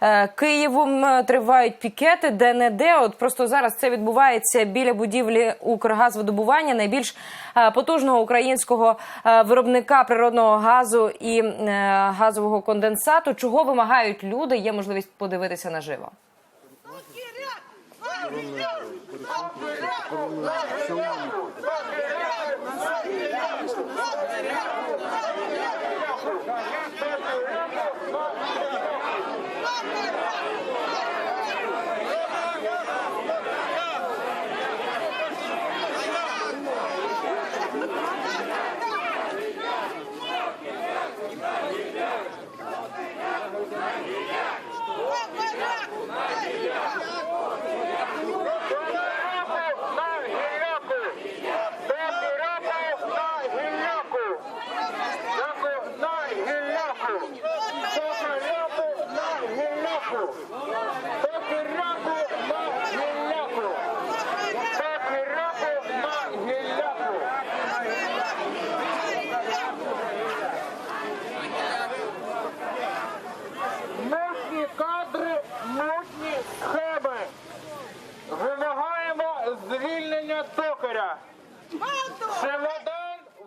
Е, Києвом е, тривають пікети, де не де. От просто зараз це відбувається біля будівлі Укргазвидобування, найбільш е, потужного українського виробника природного газу і газового конденсату. Чого вимагають люди? Є можливість подивитися наживо. на гілляку! Доки рапав на гілляку! Доки на гілляку! Доки рапав на гілляку! Доки рапав на гілляку! Доки рапав на гілляку! Мутні кадри, мутні схеми. Вимагаємо звільнення токаря. Це